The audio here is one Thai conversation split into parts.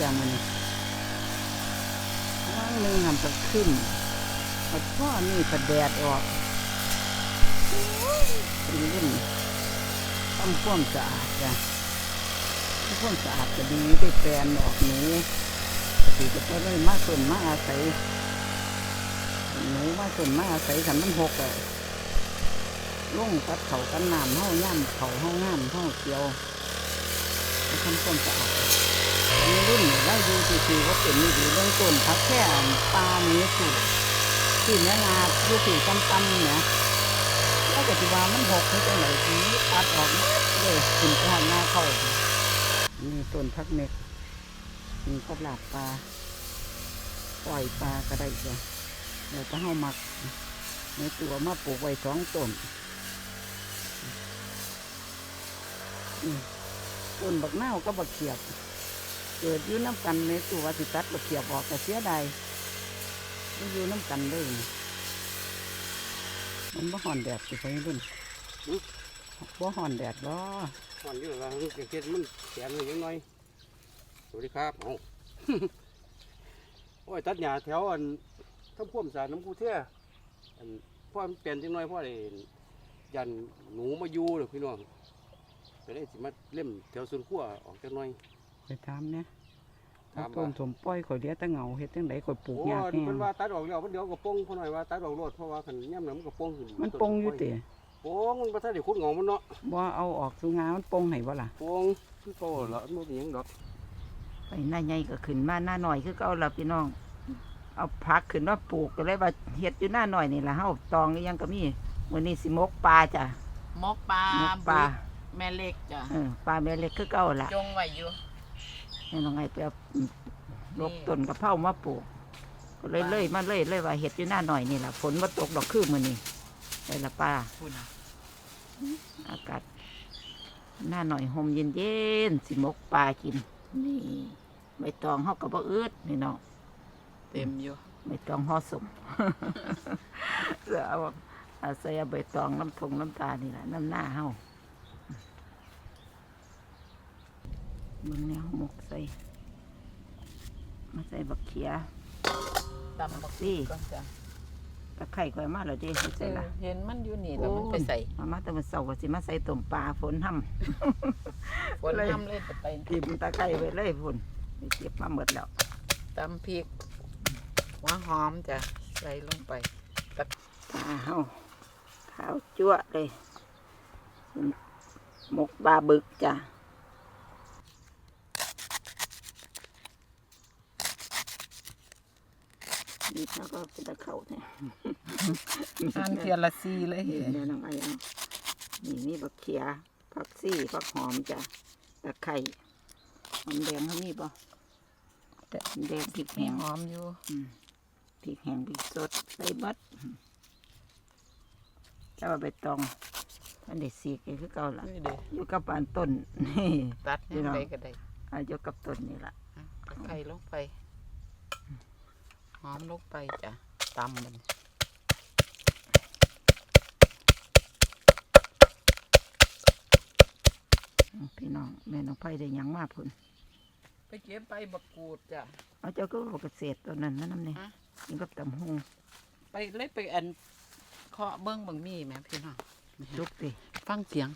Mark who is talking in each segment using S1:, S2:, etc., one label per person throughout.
S1: จ้ะมันว่างหนึ่งหันตะขึ้นปัดพ่อนี่ปัดแดดออกเป็นรุ่นทำความสะอาดจ้ะทำความสะอาดจะดีได้แปลนออกหนูถือจะไปเลยมาส่วนมาอาศัยหนูมาส่วนมาอาศัยขันมันหกอะลงตัดเขากันน้ำเห้าย่ำเขาเห้าง่ามเห้าเกียวทำความสะอาด มีรุ่นเราดูทีๆว่าเป็นมีดีเรื่องต้นพักแค่ปลาเนื้อสูที่เนื้องาดูสีตำๆเนี่ยแล้วก็ที่ว่ามันหกให้จังไหนทีตัดออกมดเลยกินไปหางาเข้ามีต้นพักเม็ดมีกับหลาบปลาปล่อยปลาก็ได้จ้ะเดี๋ยวก็เฮามัก ในตัวมาปลูกไว้สองต้นอืมต้นบักนาก็บักเขียบ เกิดยู่น้ำกันในตัวสิตัดบักเขียบออกแต่เสียดายมันอยู่น้ำกันเลยมันบ่ห่อนแดดสิไปรุ่นบ่ห่อนแดดบ่
S2: ตอนนี้เราเก็บมันแขนมันยังน้อยสวัสดีครับเอาโอ้ยตัดหญ้าแถวอันทั้งพ่วมสารน้ำกูเท่ยอันพ่อมันเปลี่ยนจังน้อยพ่อเลยยันหนูมาอยู่เลยพี่น้องก็เลยสิมาเล่มแถวส่วนขั้วออกจังน้อย
S1: ไปถามเนี่ย
S2: ถามว่า
S1: ต้นสมป้อยข่อยเลี้ยแต่เหงาเฮ็ดจังไดข่อยปลูก
S2: โอ้
S1: ยาก
S2: ย
S1: แห้ง
S2: มันว่าตัดออกแล้วมันเดี๋ยวก็โป้งพ่อหน่อยว่าตัดออกโลดเพราะว่าขันย่ำน้ำก็โป้งขึ้น
S1: มันปงอยู่ติ
S2: โป้งมันประทัดเดี๋ยวคุดงอมันเนาะ
S1: บ่เอาออกสู่งามันปงให้บ่ล่ะ
S2: โป้งคือโป้แล้วมันเป็นหยังดอก
S1: ไปหน้าใหญ่ก็ขึ้นมาหน้าหน่อยคือเก่าล่ะพี่น้อง เอาผักขึ้นมาปลูกก็เลยว่าเฮ็ดอยู่หน้าหน่อยนี่ล่ะเฮาตองอีหยังก็มีวันนี้สิมกปลาจ้ะ
S3: มกปลาม
S1: กปลา
S3: แม่เล็กจ้ะ
S1: เออปลาแม่เล็กคือเก่าล่ะ
S3: จงไว้อยู่
S1: นี่น้องไงไปเอาลกต้นกระเพรามาปลูกก็เลยเลยมาเลยเลยว่าเห็ดอยู่หน้าหน่อยนี่แหละฝนมาตกดอกคือมือนี่ได้ละป้า
S3: คุณ
S1: อากาศหน้าหน่อยห่มเย็นเย็นๆสิมกปลากิน นี่ใบตองเฮากับบ่อืดนี่เนาะ
S3: เต็มอยู่
S1: ใบตองห่อสมเสือเอาอาศัยเอาใบตองน้ำทงน้ำตานี่แหละน้ำหน้าเฮา เบิ่งแนวหมกใส่ มาใส่บักเขีย
S3: ตำบัก
S1: นี่
S3: ก่อนจ้ะ
S1: ตะไคร่ก่อยมาแล้วเดิใส่ละ
S3: เห็นมันอยู่นี่แล้วมันไปใส่
S1: มามาแต่มันเสาร์ก็สิมาใส่ต้มปลาฝนห้
S3: ฝนทำเลยจะไปำ
S1: ทิมตะไคร่ไว้เลยฝนไปเก็บมาหมดแล้ว
S3: ตำพริกหัวหอมจ้ะใส่ลงไป
S1: ปลาเฮาขาวจั่วะเลยหมกปลาบึกจ้ะ นี่เขาก็เป็นตะเข่าเนี่ย
S3: อันเทียละซีเลย
S1: เห็นแล้วน้องไอ้เอานี่นี่บักเขียผักซี่ผักหอมจ้ะตะไคร่หอมแดงเขามีป่ะแต่หอมแดงพริก
S3: มี
S1: แห้ง
S3: หอมอยู่
S1: พริกแห้งพริกสดใส่บัดแล้วเอาใบตองอันเด็ดสีกคือเก่าล่ะ
S3: นี่เด้
S1: อยู่กับปานต้นนี่
S3: ตัดยังไงก็ได้
S1: อาอยู่กับต้นนี่ล่ะ
S3: อะตะไคร้ลงไปห อมลงไปจ้ะตำมัน
S1: พี่น้องแม่น้องไผ่ได้หยังมาพุ่น
S3: ไปเก็บใบบักกูดจ้ะ
S1: เอาเจ้าก็บอกเกษตรตัวนั้นนั่นน้ำนี่
S3: ฮะ
S1: กินกับตำหง
S3: ไปเลยไปอันเคาะเบิ้งบังมีแหม่พี่น้อง
S1: สุกติ
S3: ฟังเสียง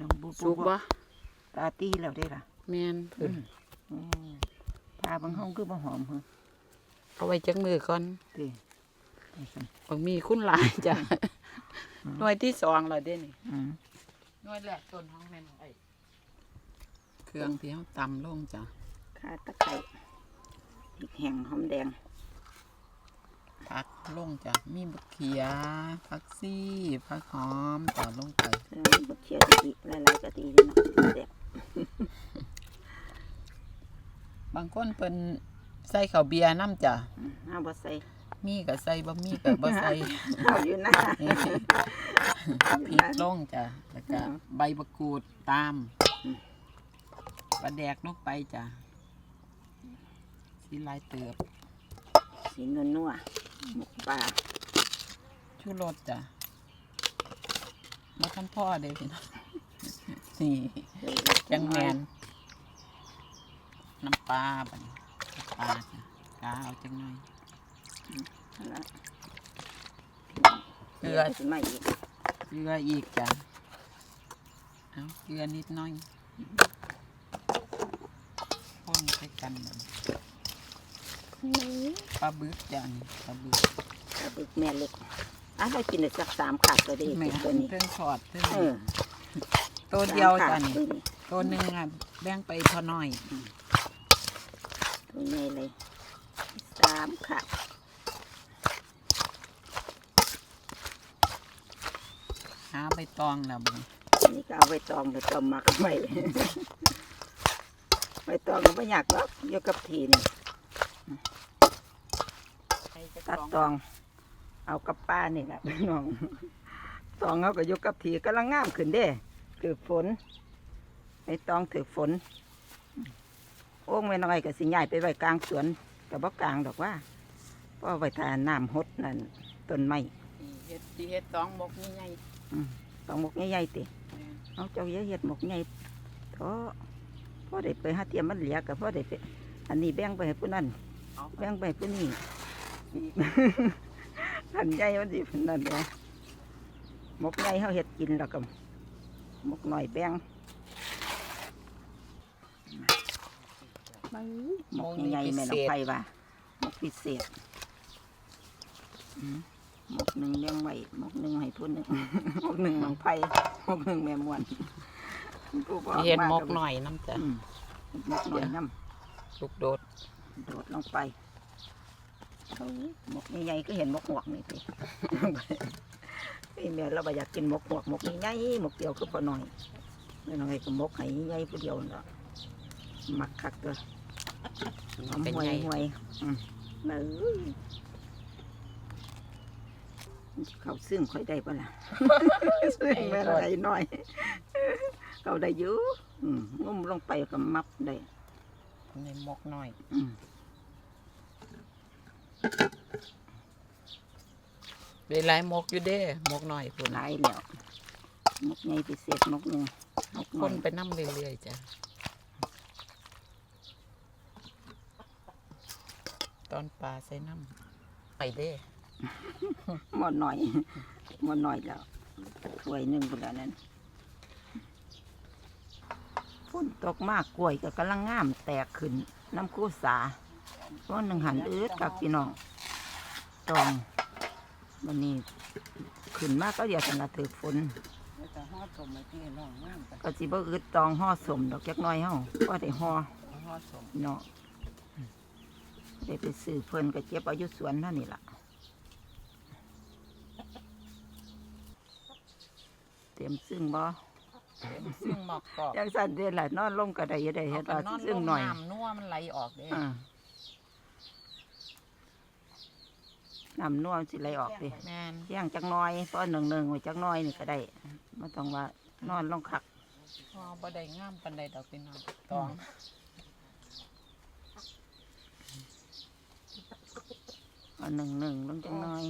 S1: น้องบู
S3: สุกบ่
S1: ตาตีแล้วได้ล่ะ
S3: แม่นเพิ่น
S1: อืมปลาบางห้องคือบ่หอมเหรอ
S3: เอาไว้จักมือก่อน
S1: ตินี่ซั่น
S3: บางมีคุณหลายจ้ะหน่วยที่สองแล้วเด้นี่
S1: อืม
S3: หน่วยแรกต้นห้องแม่นไอ้เครื่องที่เขาตำลงจ้ะ
S1: ขาตะไคร้พริกแห้งหอมแดง
S3: ผักลงจ้ะมีบักเขียผักซี่ผักหอมต่อลงไป
S1: เออบักเขียกะทิหลายๆกะทินี่เนาะแซ่บบา
S3: งคนเพิ่น ใส่ข้าวเบียร์น้ำจ้ะ
S1: อืมเอาบ่ใส่
S3: มีก็ใส่บ่มีก็บ่ใส่
S1: เอาอยู่นะ
S3: พริกลงจ้ะแล้วก็ใบมะกรูดตามปลาแดกลงไปจ้ะสีลายเติบ
S1: สีนัวๆหมกปลา
S3: ชูรสจ้ะมาทันพ่อเด้พี่น้องนี่จังแมนน้ำปลาบัดนี้น้ำ ปลาจ้ะกาเอาจังหน่อย
S1: นั่นล่ะ
S3: เกลือ
S1: สิมาอีก
S3: เกลืออีกจ้ะเอาเกลือนิดหน่อยคนใส่กันบัดนี้ปลาบึกจ้ะนี่ปลาบึก
S1: กระบึกแม่เล็กอะได้กินได้สักสามขาดก็ได้
S3: แม่
S1: ตัวนี้
S3: เพิ่งทอดเพิ่ง
S1: เออ
S3: ตัวเดียว
S1: สาม
S3: จ้ะ
S1: ขาด
S3: นี่
S1: ตัวนี้
S3: ตัวหนึ่งอะแบ่งไปพอน้อย
S1: ตัวใหญ่เลยสามขาด
S3: หาใบตองแล้วบัดนี้
S1: อันนี้ก็เอาไปตองไปต้มหมักไว้ไปตองก็ไม่อยากหรอกอยู่กับทีนี่ตัดตอง เอากับป้านี่แหละพี่น้องตองเขาก็อยกกับทีกำลังงามขึ้นเด้ถือฝนไอ้ตองถือฝน โอ้งไว้น้อยก็สิใหญ่ไปไว้กลางสวนกับบ่กลางดอกว่าเพราะไว้ทาน้ำหดนั่นต้นไม้
S3: เฮ็ดสิเฮ็ดตองบกนี่ไง
S1: ตองหมกใหญ่ๆติเอาเจ้าเยอะเฮ็ดหมกใหญ่ท้อพ่อได้ไปหาเตรียมมันเหลียกับพ่อได้ไปอันนี้แบ่งไปให้ผู้นั้น
S3: เอา
S1: แบ่งไปให้ผู้นี้อันใหญ่มันสิผู้นั้นเด้อหมกใหญ่เฮาเฮ็ดกินแล้วก็หมกน้อยแบ่ง หมกใหญ่ๆแม่น้องไผว่าหมกพิเศษอืมหมกหนึ่งเลี้ยงไว้หมกหนึ่งให้ผู้หนึ่งหมกหนึ่งน้องไผหมกหนึ่งแม่ม่วนผู้บ่ออ
S3: เฮ็ด
S1: มา
S3: หมกหน่อยน้ำจ้ะ
S1: อืมหมกหน่อยน้ำ
S3: ลูกโดด
S1: โดดลงไปเอาหมกใหญ่ๆก็เห็นหมกหวกนี่สิพี่แม่เราบ่อยากกินหมกหวกหมกใหญ่ๆหมกเดียวก็พอหน่อยไม่น้อยก็หมกไห้ใหญ่ผู้เดียวนั่นล่ะมักคักตัว หอม
S3: เป็น
S1: ห่วย
S3: ไง
S1: ห่วยอืมเอ้ยมันสิเขาซึ่งค่อยได้ปะล่ะซึ่งแม่อะไรหน่อย เขาได้อยู่อืมงุ้มลงไปก็มับได้
S3: ในหมกหน่อย
S1: อืม
S3: ได้หลายหมกอยู่เด้หมกหน่อยพุ่น
S1: หลายแล้วมกใหญ่พิเศษมกหนึ่งมก
S3: ค
S1: น้อนย
S3: ไปน้ำเรื่อยๆจ้ะ ตอนปลาใส่น้ำไปเด้
S1: หมดหน่อยหมดหน่อยแล้วถ้วยหนึ่งพุ่นแล้วนั่นฝนตกมากกล้วยก็กำลังงามแตกขึ้น น้ำกู้สาว่าหนึ่งหันอืดกับพี่น้องตองวันนี้ขึ้นมากก็เดี๋ยวสันละถือฝน
S3: จะห่อสมไว้ที่น้องงามกัน
S1: ก็สิบ่อืดตองห่อสมดอกจักหน้อยเฮาก็ได้ห่อ
S3: ห่อสม
S1: เนาะ ได้ไปซื้อเพิ่นก็เจ็บเอาอยุสวนเท่านี้ล่ะ เตรียมซึ่งบ่
S3: ซึ่งหมอกกรอบ
S1: ยังสั่นเด้ล่ะนอนลงก็ได้อยู่ได้เฮ็ด
S3: เอา
S1: ว่า
S3: ไปนอน
S1: ซึ่ง
S3: ลง
S1: หน่อย
S3: น้ำนัวมันไหลออกเด้
S1: อ่าน้ำนวมสิไหลออกดิ
S3: แม่น
S1: เที่ยงจักหน้อยพอหนึ่งหนึ่งไว้จักหน้อยนี่ก็ได้ไม่ต้องว่านอนลงคัก
S3: ห่อบ่ได้งามปานใดดอกพี่น้องตอง
S1: เอาหนึ่งหนึ่งลงจักหน้อย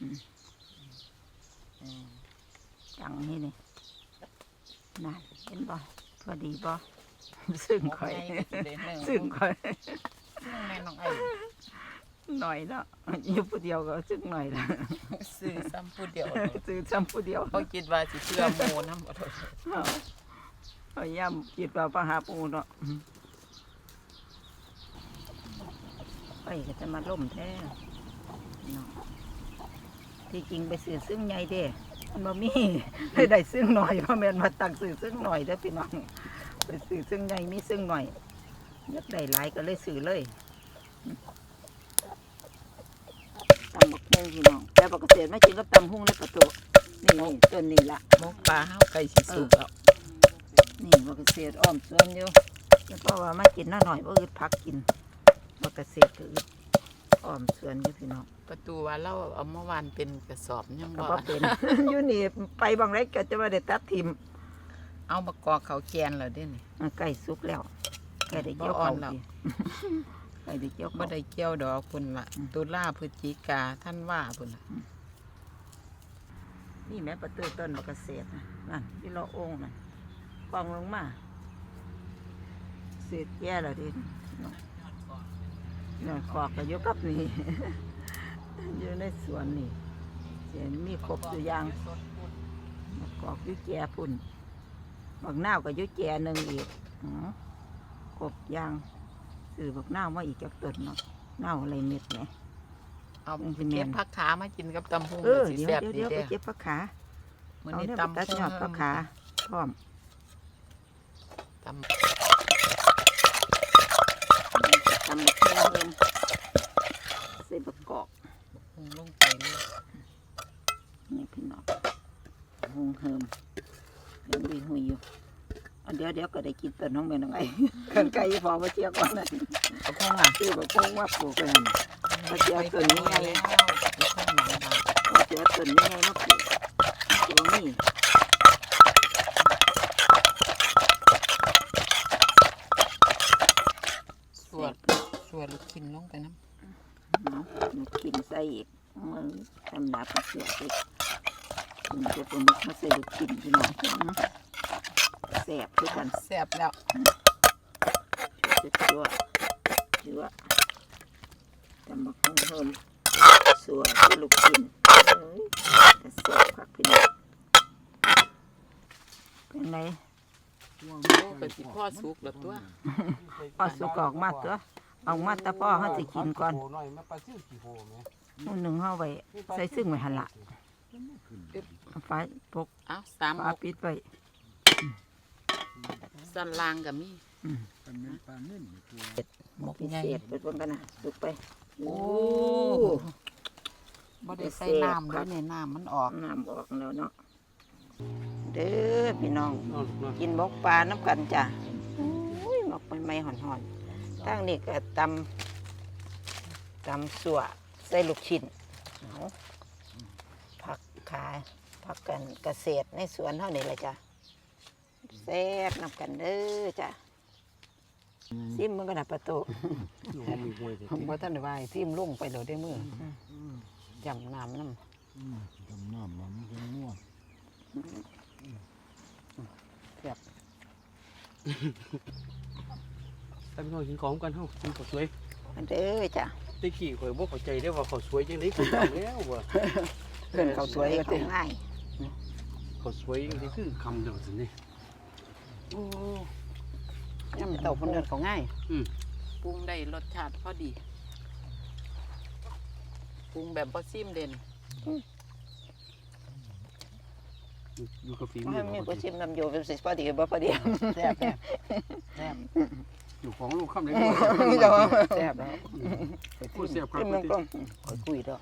S3: อืม
S1: จังนี่นี่นั่นเห็นบ่พอดีบ่ซึ่ง
S3: หมก
S1: ข่อย
S3: ใหญ่ก็สิได้หนึ่ง
S1: ซึ่งข่อย
S3: ซึ่งแม่น้องไอ้
S1: หน่อยเนาะอยู่ผู้เดียวก็ซึ่งหน่อยละ
S3: ซื้อซ้ำผู้เดียว
S1: ซื้อซ้ำผู้เดียว
S3: เขาคิดว่าสิเชื่อโมน้ำบ่ได้
S1: เอาเอาย่ำจิตว่าปหาปูเนาะไปก็จะมาล่มแท้ เนาะที่จริงไปซื้อซึ่งใหญ่เด้มันบ่มีได้ได้ซึ่งหน่อยเพราะแม่นมาตั้งซื้อซึ่งหน่อยเด้อพี่น้องไปซื้อซึ่งใหญ่มีซึ่งหน่อยอยากได้หลายก็เลยซื้อเลยตำบักหุ่งพี่น้องแต่ปกติไม่กินกับตำหุ่งในประตูนี่นี่ต้นนี้ละ
S3: หมกปลาเฮาไก่สิสุกแล้ว
S1: นี่บักเกษตรอ้อมสวนอยู่แล้วเพราะว่ามากินน้าหน่อยบ่อึดพักกินบักเกษตรก็อึด อ้อมสวนอยู่พี่น้อง
S3: ประตูว่าเราเอาเมื่อวานเป็นกระสอบยัง
S1: ก็
S3: บ่
S1: บ่เป็น อยู่นี่ไปบางไรก็จะมาได้ตัดทิม
S3: เอามากอกเขาแกนแล้วเด้นี่
S1: อะใกล้สุกแล้วใกล้ได้เกี่ยว
S3: บ่อ่อ
S1: เขา
S3: นแล้ว
S1: สิใกล้ได้เกี่ยว
S3: บ่
S1: เขา
S3: ได้เกี่ยวดอกพุ่นละ
S1: อืม
S3: ตุลาพฤศจิกาท่านว่าพุ่นละ
S1: นี่แม่ประตูต้นบักเกษตรนะนั่นที่เราโอ่งนั่นกองลงมาเศษแย่แล้วดิ เนื้อขอกก็อยู่กับนี่ อยู่ในสวนนี่เสียมีครบตัวอย่างมะกอกอยุ่แก่พุ่นบักนาวก็อยุ่แก่หนึ่งอีกอ๋อครบอย่างซื้อบักนาวมาอีกจากต้นเนาะนาวอะไรเม็ดไหม
S3: เอา
S1: มันเป็นแม่น
S3: เก็บผักขามากินกับตำพุง
S1: เออ
S3: สิ
S1: เดี๋ยว
S3: แซ่บ
S1: เดี๋ยว
S3: ดี
S1: เดี๋ยวไป
S3: เด้
S1: เก็บผักขา
S3: มื้อ
S1: เอา
S3: นี้
S1: เนี่ยไป
S3: ตำ
S1: ตัดยอดผักขาพร้อม
S3: ตำ
S1: ตำบักเพิ่มใส่บักกอก
S3: พุงลงไปเลย
S1: นี่พี่น้องหงเฮิมยังดีหุยอยู่อันเดี๋ยวเดี๋ยวก็ได้กินต้นน้องแม่น้องไอ้กันไก่พอมาเชียก่อนนะ
S3: กระพงอะ
S1: ซื้อบักพงว่าปลูกกันมาเชียต้นนี้ไง
S3: แล้วกระพงหนังบาง
S1: มาเชียต้นนี้ไงมาปลูกตัวนี้
S3: สวด สวดลูกชิ้นลงไปน้ำ
S1: เนาะมันกินใส่อีกมันทำหนาผักเสียอีกมันจะเป็นมุกมาใส่ลูกกินพี่น้องแสบคือกัน
S3: แซ่บแล้ว
S1: จะชัวชัวทำบักหุ่งเพิ่มสัวให้ลูกกินเอ้ยกระแสบผักพี่น้องเป็นไง
S3: โอ้ก็สิพ่อสุกแล้วตัว
S1: พ่อสุกออกมาตัว ออกมาแต่พ่อเขาจะกินก่อน
S2: โหน่อยมาปลาซิ่วกี่โหแม่
S1: มื้อหนึ่งเขาไว้ใส่ซึ่งไว้หันละเอาฟ้าปก
S3: เอาสาม
S1: ฟ้า
S3: หก
S1: ปิดไว้
S3: สันลางก็มีหมก
S1: พิ
S3: ใหญ่
S1: เศษเปิดเบิ่งกันนะสุกไป
S3: โอ้บ่ได้ใส่น้ำด้วยเนี่ยน้ำมันออก
S1: น้ำออกแล้วเนาะ เด้อพี่น้อง
S2: นอนนอน
S1: กินหมกปลาน้ำกันจ้ะอุ้ยหมกใหม่ๆห่อนๆ ตั้งนี่ก็ตำตำสัวใส่ลูกชิ้นเอาผักขายผักกันเกษตรในสวนเท่านี้เลยจ้ะแซ่บน้ำกันเด้อจ้ะซิมมันก็น่ะประตู
S2: หอมมีห้วยแต่
S3: ผมว่าท่านได้ว่าให้ซิมลงไปเลยได้มือจำน้ำน้
S4: ดำน้ำมันมันจะง่วงำ
S3: แบบ
S2: ถ้าพี่น้องกินของกันเฮากินข้าวสวย
S1: อันเด้อจ้ะ
S2: ตะกี้ข่อยบ่เข้าใจได้ว่าข้าวสวยจังได๋คือคำแล้วว่า
S3: เพื่อนเขาวสวยก็
S1: เอา
S3: ติ
S1: ง่าย
S2: ข้าวสวยจังได๋คือคำเดียวซั่นนี่
S3: โอ้ย่ำเต่าคนเดินเขาง่าย
S2: อืม
S3: ปรุงได้รสชาติพอดีปรุงแบบบ่ซิมเด่น
S2: อยู่กับฝีมื
S1: ให้
S2: อ
S1: มี
S2: เขา
S1: กูชิมน้ำโยเป็นสิพอดีบ่พอดี
S3: แซ่บแซ่บแซ่บ
S2: อยู่ของลูกคำเลย
S3: แซ่บแล้ว
S2: พูดเสียบครับ
S1: ชิมมันก็คอยคุยดอก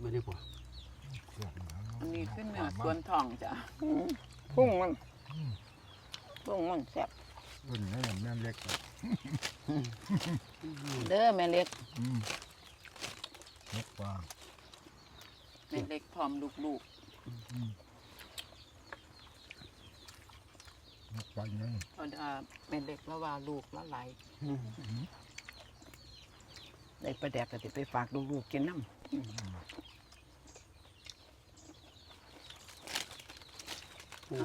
S2: ไม่ได้บ่
S4: เสียบหมา
S3: อันนี้ขึ้นเหนือสวนทองจ้ะ
S1: พุ่งมันพุ่งมันแซ่บ
S4: รุ่นนี้แม่เล็ก
S3: เด้อแม่เล็ก
S4: เล็กกว่า
S3: แม่เล็กพร้อมลูก
S4: เล็กกว่ายัง
S3: ๆเพราะว่าแม่เล็กแล้วว่าลูกละหลาย
S1: ได้ประแดกก็สิไปฝากลูกๆกินน้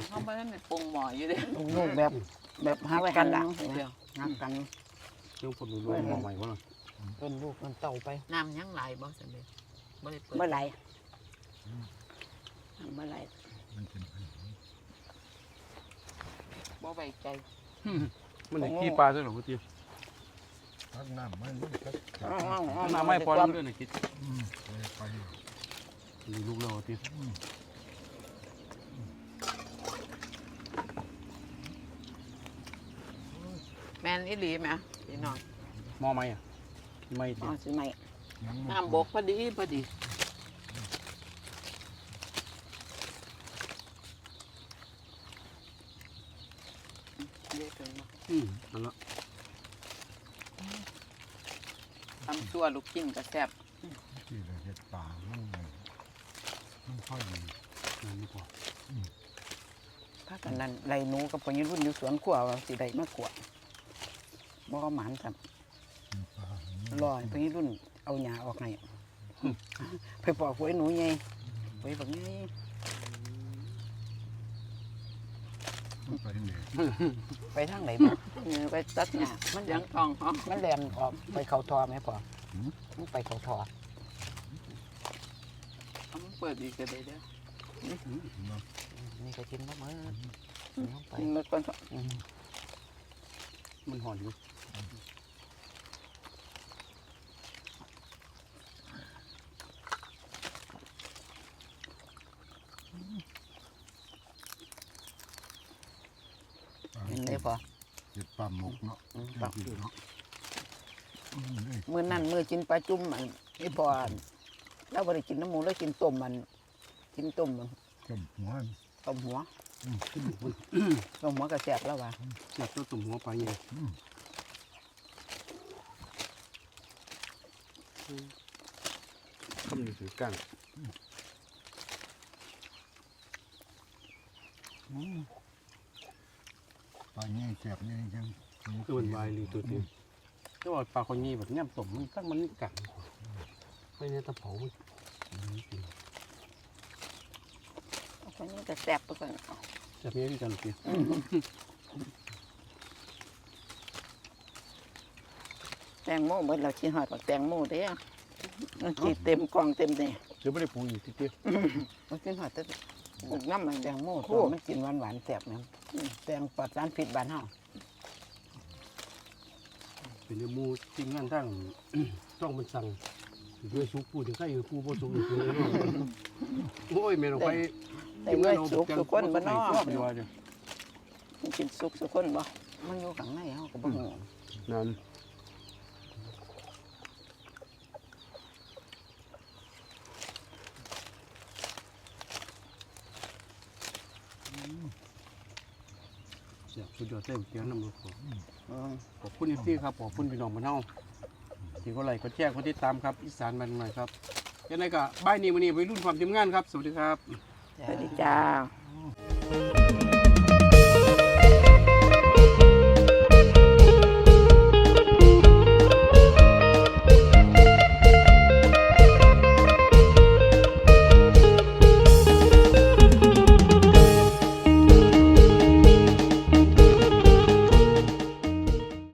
S3: เขาบ่ทันได้ปรุงหม้ออยู่เด้ำ
S1: ลูกๆแบบ แบบหักกันละ
S3: เดี๋ยว
S1: หักกัน
S2: เรื่องผลรวมๆมาใหม่บ่ล่ะ
S1: ต้นลูกมันเต่าไป
S3: น้ำยังหลายบ่ซั่นเด้บ่ได้เปิด
S1: เมื่อไหร่เมื่อไหร่
S4: มันเป็น
S3: บ่ไว้ใจ
S2: มันได้ขี้ปลาด้วยเหรอพี่
S4: พักน้ำไม่รู้จักจับ
S2: น้ำไม่พอแล้วด้วยนะคิด
S4: อืมไปไป
S2: มีลูกแล้วพี่
S3: แม่นอีหลีแหมพี่น้อง
S2: มอไหมอะไม่
S1: อ๋
S2: ติ
S1: อสิไหม
S4: ยัง
S3: น้ำบกพอดีพอดี เยอะเกินมา
S2: อืมนั่นละ
S3: ทำตั วลูกกินก็แซ่บ
S4: ที่เราเห็ดป่ามันไงมันค่อยดี
S2: นั่นดีกว่า
S1: พากันนั่นไรหนูกับพอยืนรุ่นอยู่สวนขัวว่าสิได้มากกว่าบ่หมานครับ
S4: มีปลาร
S1: อให้พอยืนรุ่นเอาหญ้าออกให้ไปปอกหวยหนูไงหวยบักไง
S4: มันไปที่นี่
S5: ไปทางไหนบ่
S3: เออไปตัดหญ้ามัน
S5: ยั
S3: ยังง
S5: ทองอ๋อมันแลนออกไปเขาทอไหมพ่อ มันไปเขาทอ
S3: เอามันเปิดอีกก็ได้เด้อ
S5: นี่ก็กินบ่มื้อน้องไป
S3: กินแล้วก่อน
S5: อืม
S2: มันหอนอยู่
S5: เห็นได้พ่อ
S4: เจ็ดปั๊มมกเนาะ
S5: อืม
S4: ปักเนาะอื มเอ้ย
S3: มื้อนั้นมื้อกินปลาจุ่มอันไอ้พ่ออันเราบ่ได้กินน้ำหมูแล้วกินต้มมัน กินต้มมัน
S4: ต้มหัว
S3: ต้มหัว
S4: อืม
S3: ต้มหัวก็แซ่บแล้วว่ะ
S2: แซ่บตัวตุ่มหัวปลาใหญ่
S4: อืม
S2: คำนี้ถือก้าง
S4: อืมปลาเนี่ยแสบเนี่ยจัง
S2: คือมันวายลีตัวเดียว แต่ว่าปลาคนนี้แบบย่ำต้มมันตั้งมันกังไม่เนี่ยตะเผามันอืมกิน
S3: คนนี้ก็แซ่บไปก่อน
S2: แซ่บเนี่ยที่กันเปีย
S3: แตงโมเบิดเราสิฮอดบักแตงโมเด้อมันสิเต็มกล่องเต็มนี่
S2: เดี๋ยวไม่ได้ปรุงอีกทีเดียว
S3: มันกินฮอดแต่บุกน้ำมันแตงโมตัวมันกินหวานๆแซ่บนะอืมแตงปลอดสารพิษบ้านเฮา
S2: เป็นเรื่องหมูทีมงานทั้ง ต้องมันสั่งด้วยสุกปูถึงใกล้ปูบ่สุกอยู่เลยโอ้ยแม่ลงไป
S3: ได้เมื่อยสุกทุกคนบ่เนาะ
S2: ชอบอยู่ว่าเดี๋ยว
S3: มันกินสุกทุกคนบ่มันอยู่ข้างในเฮาก็บ่ฮู้
S2: นั่น เสียบสุดยอดเต็มเกียงน้ำมันขอ
S3: อืม
S2: ขอบคุณอีซี่ครับขอบคุณพี่น้องบ้านเฮาที่ก็ไลค์ก็แชร์ก็ติดตามครับอีสานบ้านหน่อยครับยังไงก็บ่ายนี้วันนี้ไปรุ่นความทีมงานครับ สวัสดีครับ
S3: สวัสดีจ้า